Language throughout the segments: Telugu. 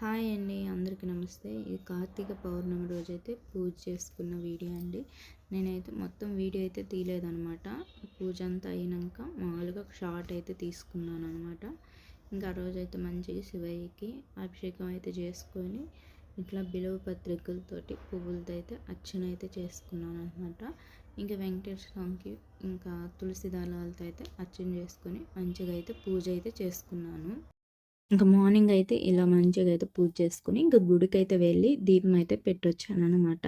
హాయ్ అండి అందరికీ నమస్తే. ఇది కార్తీక పౌర్ణమి రోజు అయితే పూజ చేసుకున్న వీడియో అండి. నేనైతే మొత్తం వీడియో అయితే తీయలేదనమాట పూజ అంతా అయినాక మామూలుగా షార్ట్ అయితే తీసుకున్నాను అనమాట ఇంకా ఆ రోజు అయితే మంచిగా శివయ్యకి అభిషేకం అయితే చేసుకొని ఇట్లా బిలువ పత్రికలతోటి పువ్వులతో అయితే అర్చన అయితే చేసుకున్నాను అనమాట ఇంకా వెంకటేశ్వర స్వామికి ఇంకా తులసి దళాలతో అయితే అర్చన చేసుకొని మంచిగా అయితే పూజ అయితే చేసుకున్నాను. ఇంకా మార్నింగ్ అయితే ఇలా మంచిగా అయితే పూజ చేసుకుని ఇంకా గుడికి అయితే వెళ్ళి దీపం అయితే పెట్టొచ్చాను అనమాట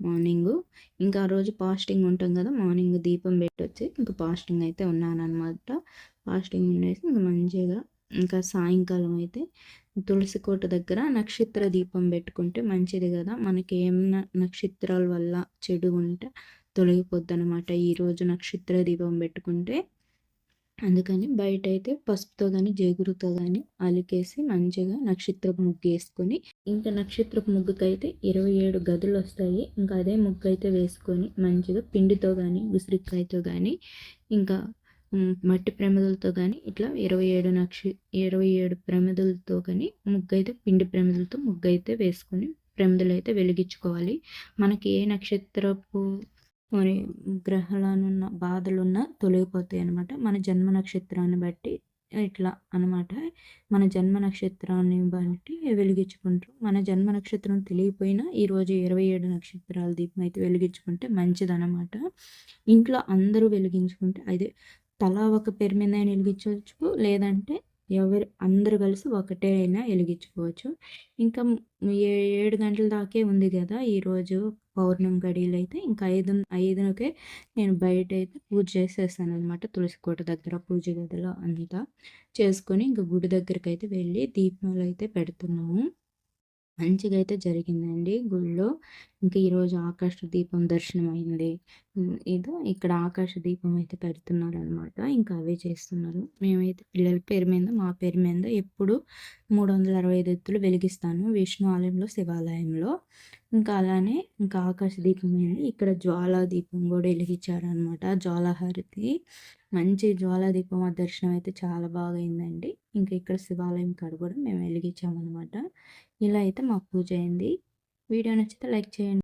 మార్నింగ్. ఇంకా ఆ రోజు ఫాస్టింగ్ ఉంటాం కదా మార్నింగ్ దీపం పెట్టొచ్చి ఇంకా ఫాస్టింగ్ అయితే ఉన్నాను అనమాట ఫాస్టింగ్ ఉండేసి ఇంకా మంచిగా ఇంకా సాయంకాలం అయితే తులసి కోట దగ్గర నక్షత్ర దీపం పెట్టుకుంటే మంచిది కదా. మనకి ఏమైనా నక్షత్రాల వల్ల చెడు ఉంటే తొలగిపోద్ది అనమాట ఈరోజు నక్షత్ర దీపం పెట్టుకుంటే అందుకని బయట అయితే పసుపుతో కానీ జేగురుతో కానీ అలికేసి మంచిగా నక్షత్రపు ముగ్గు వేసుకొని ఇంకా నక్షత్రపు ముగ్గుకైతే ఇరవై ఏడు గదులు వస్తాయి ఇంకా అదే ముగ్గు అయితే వేసుకొని మంచిగా పిండితో కానీ ఉసిరికాయతో కానీ ఇంకా మట్టి ప్రమిదలతో కానీ ఇట్లా ఇరవై ఏడు నక్ష ఇరవై ఏడు ప్రమిదలతో కానీ ముగ్గు అయితే పిండి ప్రమిదలతో ముగ్గు అయితే వేసుకొని ప్రమిదలు అయితే వెలిగించుకోవాలి. మనకి ఏ నక్షత్రపు మరి గ్రహాలనున్న బాధలున్న తొలగిపోతాయి అనమాట మన జన్మ నక్షత్రాన్ని బట్టి ఇట్లా అనమాట మన జన్మ నక్షత్రాన్ని బట్టి వెలిగించుకుంటారు మన జన్మ నక్షత్రం తెలియపోయినా ఈరోజు ఇరవై ఏడు నక్షత్రాల దీపం అయితే వెలిగించుకుంటే మంచిదనమాట ఇంట్లో అందరూ వెలిగించుకుంటే అదే తలా ఒక పేరు మీద వెలిగించవచ్చు లేదంటే ఎవరు అందరు కలిసి ఒకటే అయినా వెలిగించుకోవచ్చు. ఇంకా ఏడు గంటల దాకే ఉంది కదా ఈరోజు పౌర్ణమి గడియలు అయితే ఇంకా ఐదు ఐదునకే నేను బయట అయితే పూజ చేసేస్తాను అనమాట తులసి కోట దగ్గర పూజ గదిలో అంతా చేసుకొని ఇంకా గుడి దగ్గరికి అయితే వెళ్ళి దీపాలు అయితే పెడుతున్నాము. మంచిగా అయితే జరిగిందండి గుళ్ళో. ఇంకా ఈరోజు ఆకాశ దీపం దర్శనం అయింది ఏదో ఇక్కడ ఆకాశ దీపం అయితే పెడుతున్నారు అనమాట ఇంకా అవే చేస్తున్నారు. మేమైతే పిల్లల పేరు మీద మా పేరు మీద ఎప్పుడు మూడు వందల అరవై ఐదు ఎత్తులు వెలిగిస్తాను విష్ణు ఆలయంలో శివాలయంలో. ఇంకా అలానే ఇంకా ఆకాశ దీపం అయింది ఇక్కడ జ్వాలా దీపం కూడా వెలిగించారనమాట. జ్వాలహారతి. మంచి జ్వాలా దీపం ఆ దర్శనం అయితే చాలా బాగా అయిందండి. ఇంకా ఇక్కడ శివాలయం కాడ కూడా మేము వెలిగించామన్నమాట ఇలా అయితే మాకు పూజ అయింది. వీడియో నచ్చితే లైక్ చేయండి.